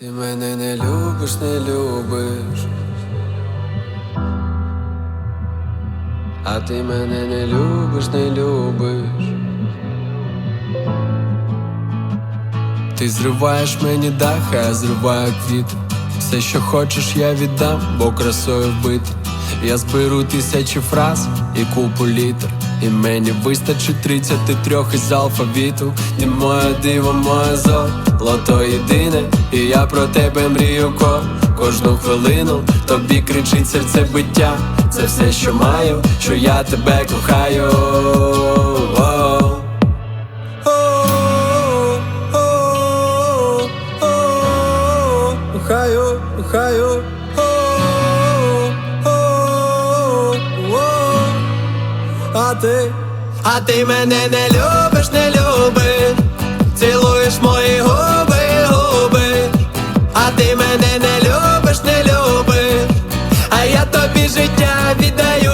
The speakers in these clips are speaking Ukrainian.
Ти мене не любиш, не любиш. А ти мене не любиш, не любиш. Ти зриваєш мені дах, а я зриваю квіти. Все, що хочеш, я віддам, бо красою вбити. Я зберу тисячі фраз і купу літер. І мені вистачить 33 із алфавіту. Ти моє диво, моє золото єдине. І я про тебе мрію ко кожну хвилину. Тобі кричить серце биття. Це все, що маю, що я тебе кохаю. А ти, а ти мене не любиш, не любиш, цілуєш мої губи, губи, а ти мене не любиш, не любиш, а я тобі життя віддаю,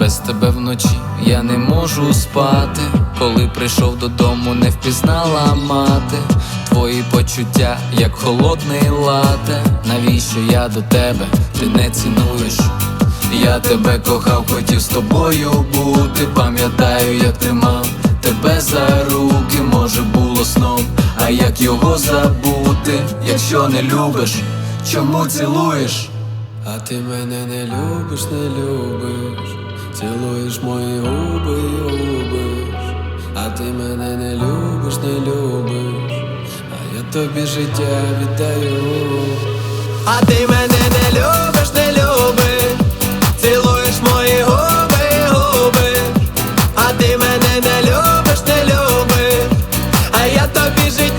Без тебе вночі я не можу спати. Коли прийшов додому, не впізнала мати. Твої почуття, як холодний лате. Навіщо я до тебе? Ти не цінуєш. Я тебе кохав, хотів з тобою бути. Пам'ятаю, як тримав тебе за руки, може було сном, а як його забути, якщо не любиш, чому цілуєш? А ти мене не любиш, не любиш, Цілуєш мої губи і губиш, а ти мене не любиш, не любиш, а я тобі життя вітаю, а ти мене не любиш, не любиш, цілуєш мої губи і губи, а ти мене не любиш, не любиш, а я тобі життя.